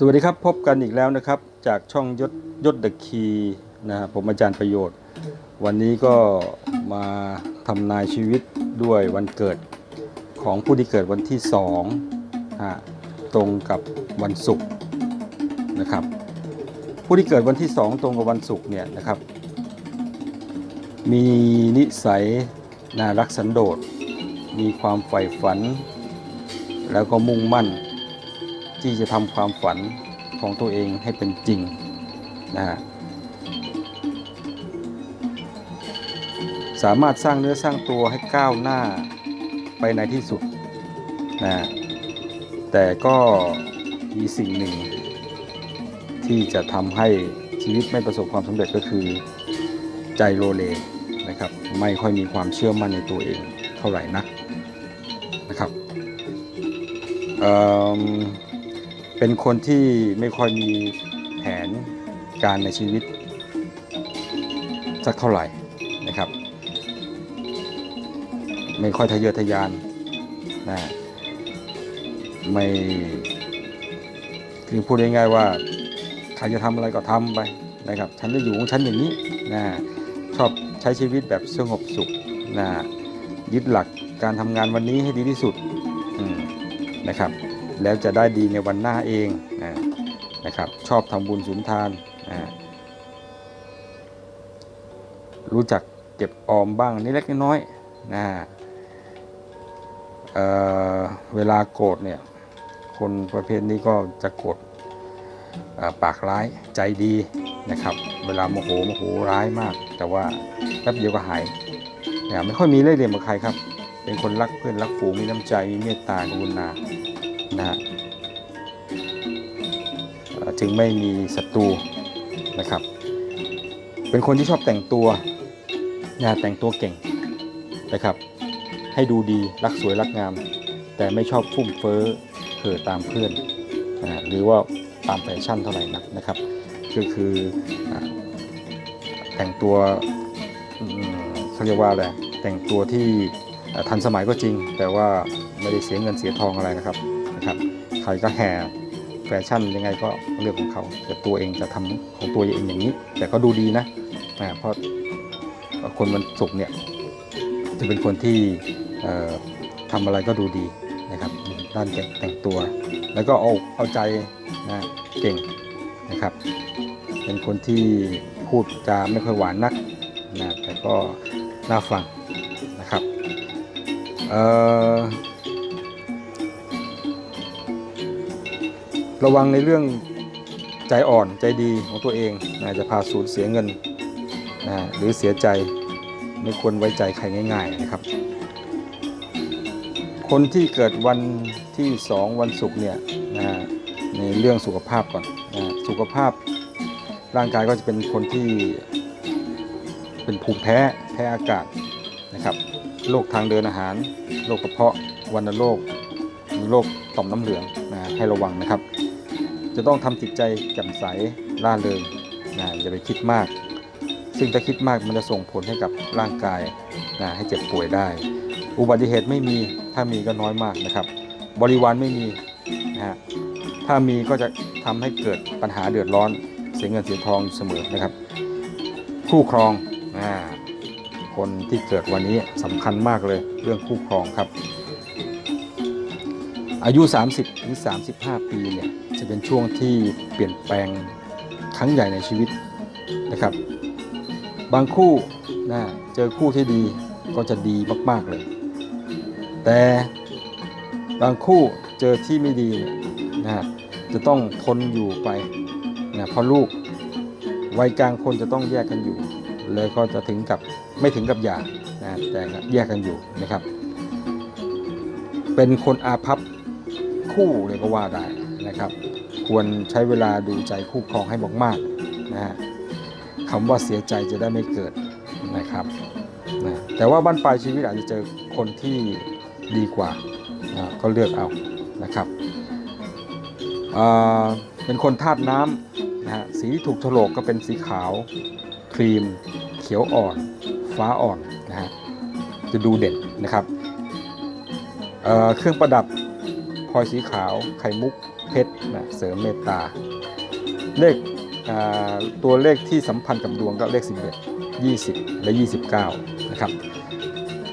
สวัสดีครับพบกันอีกแล้วนะครับ จากช่องยศยศเดอะคีนะครับผมอาจารย์ประโยชน์ วันนี้ก็มาทำนายชีวิตด้วยวันเกิดของผู้ที่เกิดวันที่2ฮะตรงกับวันศุกร์นะครับ ผู้ที่เกิดวันที่ 2 ตรงกับวันศุกร์เนี่ยนะครับ มีนิสัยน่ารักสันโดษมีความใฝ่ฝัน แล้วก็มุ่งมั่น ที่จะทำความฝันของตัวเองให้เป็นจริงนะฮะสามารถสร้างเนื้อสร้างตัวให้ก้าวหน้าไปในที่สุดนะฮะแต่ก็มีสิ่งหนึ่ง ที่จะทำให้ชีวิตไม่ประสบความสำเร็จก็คือใจโลเลนะครับ ไม่ค่อยมีความเชื่อมั่นในตัวเองเท่าไหร่นักนะครับ เป็นคนที่ไม่ค่อยมีแผนการในชีวิต สักเท่าไหร่นะครับ ไม่ค่อยทะเยอทะยานนะไม่คือพูดง่ายๆว่าใครจะทำอะไรก็ทำไปนะครับฉันจะอยู่ของฉันอย่างนี้นะชอบใช้ชีวิตแบบสงบสุขนะยึดหลักการทำงานวันนี้ให้ดีที่สุดนะครับ แล้วจะได้ดีในวันหน้าเองนะครับ ชอบทำบุญสุนทานนะรู้จักเก็บออมบ้างนิดเล็กน้อยนะเเวลาโกรธเนี่ย คนประเภทนี้ก็จะโกรธปากร้ายใจดีนะครับ เวลาโมโหโมโหร้ายมาก แต่ว่าแป๊บเดียวก็หายนะไม่ค่อยมีเล่ห์เหลี่ยมกับใครครับ เป็นคนรักเพื่อนรักฝูงมีน้ำใจมีเมตตากรุณา นะฮะเอ่อถึงไม่มีศัตรูนะครับ เป็นคนที่ชอบแต่งตัวนะแต่งตัวเก่งนะครับ ให้ดูดีรักสวยรักงาม แต่ไม่ชอบฟุ่มเฟ้อเห่อตามเพื่อนนะหรือว่าตามแฟชั่นเท่าไหร่นักนะครับ ก็คืออ่าแต่งตัวเขาเรียกว่าอะไรแต่งตัวที่ทันสมัยก็จริง แต่ว่าไม่ได้เสียเงินเสียทองอะไรนะครับ นะครับ ใครก็แห่แฟชั่นยังไงก็เรื่องของเขา แต่ตัวเองจะทำของตัวเองอย่างนี้ แต่ก็ดูดีนะนะเพราะคนมันสุกเนี่ยจะเป็นคนที่เอ่อทำอะไรก็ดูดีนะครับ ด้านแต่งตัว แล้วก็เอาเอาใจนะเก่งนะครับ เป็นคนที่พูดจาไม่ค่อยหวานนักนะแต่ก็น่าฟังนะครับ เอ่อ ระวังในเรื่องใจอ่อนใจดีของตัวเองนะจะพาสูญเสียเงินนะหรือเสียใจไม่ควรไว้ใจใครง่าย ๆนะครับ คนที่เกิดวันที่2วันศุกร์เนี่ยนะในเรื่องสุขภาพก่อนนะสุขภาพร่างกายก็จะเป็นคนที่เป็นภูมิแพ้แพ้อากาศนะครับโรคทางเดินอาหารโรคกระเพาะวัณโรคโรคต่อมน้ำเหลืองนะให้ระวังนะครับ จะต้องทำจิตใจแจ่มใสร่าเริงนะอย่าไปคิดมาก ซึ่งถ้าคิดมากมันจะส่งผลให้กับร่างกายนะให้เจ็บป่วยได้ อุบัติเหตุไม่มีถ้ามีก็น้อยมากนะครับ บริวารไม่มีนะฮะถ้ามีก็จะทำให้เกิดปัญหาเดือดร้อนเสียเงินเสียทองอยู่เสมอนะครับ คู่ครองอ่าคนที่เกิดวันนี้สำคัญมากเลยเรื่องคู่ครองครับ อายุ 30ถึง35 ปีเนี่ยจะเป็นช่วงที่เปลี่ยนแปลงครั้งใหญ่ในชีวิตนะครับ บางคู่นะเจอคู่ที่ดีก็จะดีมาก ๆ เลย แต่บางคู่เจอที่ไม่ดีเนี่ยนะฮะจะต้องทนอยู่ไปนะเพราะลูกวัยกลางคนจะต้องแยกกันอยู่ เลยก็จะถึงกับไม่ถึงกับหย่านะแต่แยกกันอยู่นะครับ เป็นคนอาภัพ คู่เลยก็ว่าได้นะครับ ควรใช้เวลาดูใจคู่ครองให้มากๆนะฮะคำว่าเสียใจจะได้ไม่เกิดนะครับนะแต่ว่าบ้านปลายชีวิตอาจจะเจอคนที่ดีกว่านะก็เลือกเอานะครับอ่าเป็นคนธาตุน้ำนะฮะสีที่ถูกโฉลกก็เป็นสีขาว ครีม เขียวอ่อน ฟ้าอ่อนนะฮะจะดูเด่นนะครับเเครื่องประดับ พลอยสีขาว ไข่มุกเพชรนะเสริมเมตตา เลขตัวเลขที่สัมพันธ์กับดวงก็เลข 11 20 และ 29 นะครับ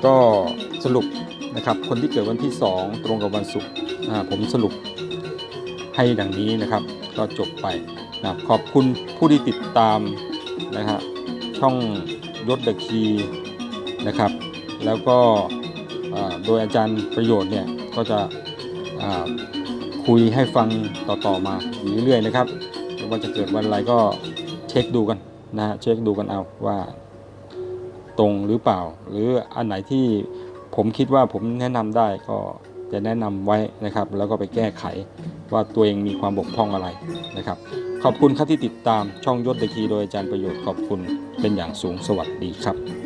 ก็สรุปนะครับคนที่เกิดวันที่ 2 ตรงกับวันศุกร์ผมสรุปให้ดังนี้นะครับ ก็จบไปนะขอบคุณผู้ที่ติดตามนะฮะช่องยศเดคีนะครับ แล้วก็โดยอาจารย์ประโยชน์เนี่ยก็จะ คุยให้ฟังต่อๆมาเรื่อยๆนะครับว่าจะเกิดวันอะไรก็เช็คดูกันนะฮะเช็คดูกันเอาว่าตรงหรือเปล่า หรืออันไหนที่ผมคิดว่าผมแนะนำได้ก็จะแนะนำไว้นะครับ แล้วก็ไปแก้ไขว่าตัวเองมีความบกพร่องอะไรนะครับ ขอบคุณครับที่ติดตามช่องยศเดอะคีโดยอาจารย์ประโยชน์ขอบคุณเป็นอย่างสูงสวัสดีครับ